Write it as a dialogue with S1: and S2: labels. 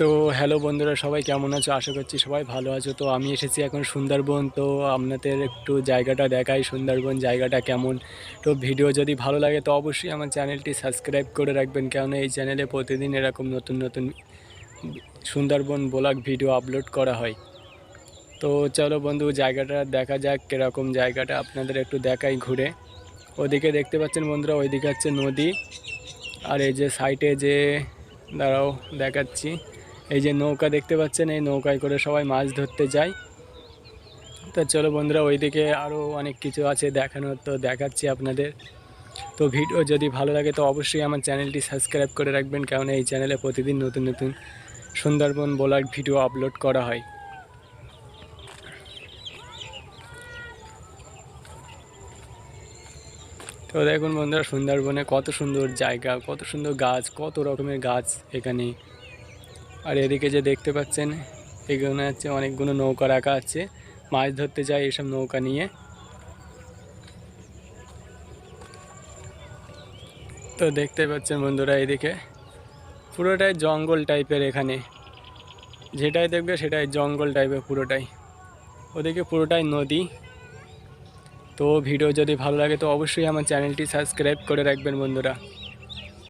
S1: তো হ্যালো বন্ধুরা, সবাই কেমন আছো? আশা করছি সবাই ভালো আছো। তো আমি এসেছি এখন সুন্দরবন, তো আপনাদের একটু জায়গাটা দেখাই, সুন্দরবন জায়গাটা কেমন? তো ভিডিও যদি ভালো লাগে, তো অবশ্যই আমার চ্যানেলটি সাবস্ক্রাইব করে রাখবেন। কেননা এই চ্যানেলে প্রতিদিন এরকম নতুন নতুন সুন্দরবন ব্লগ ভিডিও আপলোড করা হয়। তো চলো বন্ধু, জায়গাটা দেখা যাক কীরকম জায়গাটা, আপনাদের একটু দেখাই ঘুরে। ওদিকে দেখতে পাচ্ছেন বন্ধুরা, ওইদিকে হচ্ছে নদী। আর এই যে সাইটে যে, দাঁড়াও, দেখাচ্ছি। এই যে নৌকা দেখতে পাচ্ছেন, এই নৌকায় করে সবাই মাছ ধরতে যায়। তো চলো বন্ধুরা, ওইদিকে আরও অনেক কিছু আছে দেখানোর, তো দেখাচ্ছি আপনাদের। তো ভিডিও যদি ভালো লাগে, তো অবশ্যই আমার চ্যানেলটি সাবস্ক্রাইব করে রাখবেন কারণ এই চ্যানেলে প্রতিদিন নতুন নতুন সুন্দরবন বলার ভিডিও আপলোড করা হয়। তো দেখুন বন্ধুরা, সুন্দরবনে কত সুন্দর জায়গা, কত সুন্দর গাছ, কত রকমের গাছ এখানে। আর এদিকে যে দেখতে পাচ্ছেন, এগুলো হচ্ছে অনেকগুলো নৌকা রাখা আছে। মাছ ধরতে যায় এসব নৌকা নিয়ে। তো দেখতে পাচ্ছেন বন্ধুরা এদিকে, পুরোটাই জঙ্গল টাইপের এখানে। যেটাই দেখবে সেটাই জঙ্গল টাইপের পুরোটাই। ওদিকে পুরোটাই নদী। তো ভিডিও যদি ভালো লাগে তো অবশ্যই আমার চ্যানেলটি সাবস্ক্রাইব করে রাখবেন বন্ধুরা।